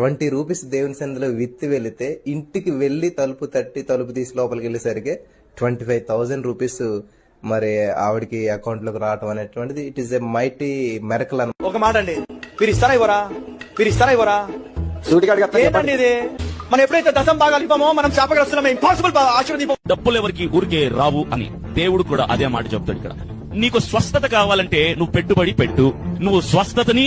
Twenty rupees దేవుని సందులో విత్తి వెళితే ఇంటికి వెళ్ళి తలుపు తట్టి తలుపు తీసి లోపలికి వెళ్ళేసరికి ట్వంటీ ఫైవ్ థౌజండ్ రూపీస్ మరి ఆవిడకి అకౌంట్లోకి రావటం అనేటువంటిది. It is a mighty miracle అన్న ఒక మాట అండి. మీరు ఇస్తారా ఇవ్వరా మీరు ఇస్తారా ఇవ్వరా ఏంటండి ఇది? మనం ఎప్పుడైతే దశం భాగాలు ఇవ్వమో మనం శాపగ్రస్తున్నాం ఇంపాసిబుల్ ఆశీర్వదీపం డబ్బులు ఎవరికి ఊరికే రావు అని దేవుడు కూడా అదే మాట చెప్తాడు ఇక్కడ. నీకు స్వస్థత కావాలంటే నువ్వు పెట్టుబడి పెట్టు. నువ్వు స్వస్థతని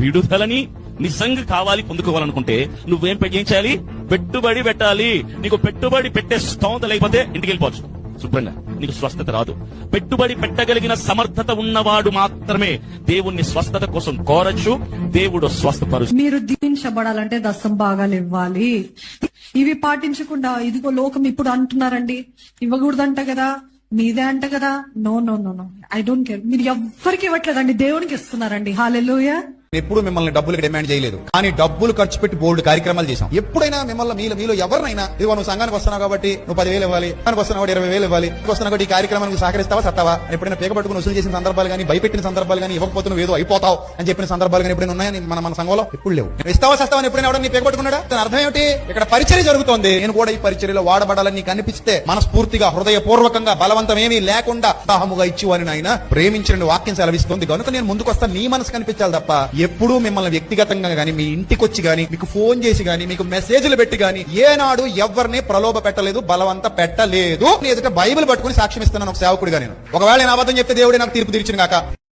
విడుదలని నిజంగా కావాలి పొందుకోవాలనుకుంటే నువ్వేం ఏం చేయాలి? పెట్టుబడి పెట్టాలి. నీకు పెట్టుబడి పెట్టే స్తోమత లేకపోతే ఇంటికి వెళ్ళిపోవచ్చు. శుభ్రంగా. నీకు స్వస్థత రాదు. పెట్టుబడి పెట్టగలిగిన సమర్థత ఉన్నవాడు మాత్రమే దేవుణ్ణి స్వస్థత కోసం కోరచ్చు దేవుడు స్వస్థపరుచు. మీరు దీవించబడాలంటే దశం భాగాలు ఇవ్వాలి. ఇవి పాటించకుండా ఇదిగో లోకం ఇప్పుడు అంటున్నారండి. ఇవ్వకూడదంట కదా. మీదే అంట కదా. No no no no. I don't care. మీరు ఎవ్వరికి ఇవ్వట్లేదండి. దేవునికి ఇస్తున్నారండి. హాలెలుయా. ఎప్పుడు మిమ్మల్ని డబ్బులకు డిమాండ్ చేయలేదు. కానీ డబ్బులు ఖర్చు పెట్టి బోల్డ్ కార్యక్రమాలు చేశాం. ఎప్పుడైనా మిమ్మల్ని మీలో మీలో ఎవరినైనా ఇది నువ్వు సంఘానికి వస్తున్నావు కాబట్టి నువ్వు పదివేలు ఇవ్వాలి దానికి వస్తున్నావు ఇరవై వేలు ఇవ్వాలి నీకు వస్తున్నావు ఈ కార్యక్రమానికి సహకరిస్తావా సత్తావా ఎప్పుడైనా పేక పట్టుకుని వసూలు చేసిన సందర్భాలు కానీ భయపెట్టిన సందర్భాలు కానీ ఇవ్వకపోతే నువ్వు ఏదో అయిపోతావు అని చెప్పిన సందర్భాలు కానీ ఎప్పుడైనా ఉన్నాయని మన మన సంఘంలో? ఎప్పుడు లేవు. ఇస్తావా సస్తావా ఎప్పుడైనా ఎవడని పేక పట్టుకున్నాడా? అర్థం ఏమిటి? ఇక్కడ పరిచర్య జరుగుతోంది. నేను కూడా ఈ పరిచర్యలో వాడబడాలని కనిపిస్తే మనస్ఫూర్తిగా హృదయపూర్వకంగా బలవంతం ఏమీ లేకుండా దాహముగా ఇచ్చివారిని ఆయన ప్రేమించిన వాక్యం సెలవిస్తుంది. కనుక నేను ముందుకు వస్తా నీ మనసు కనిపించాలి తప్ప ఎప్పుడూ మిమ్మల్ని వ్యక్తిగతంగా కానీ మీ ఇంటికి వచ్చి కానీ మీకు ఫోన్ చేసి కానీ మీకు మెసేజ్లు పెట్టి కానీ ఏనాడు ఎవరిని ప్రలోభ పెట్టలేదు బలవంత పెట్టలేదు. ఎదుట బైబిల్ పట్టుకుని సాక్ష్యం ఇస్తున్నాను ఒక సేవకుడిగా నేను. ఒకవేళ నేను అబద్ధం చెప్తే దేవుడే నాకు తీర్పు తీర్చిన కాక.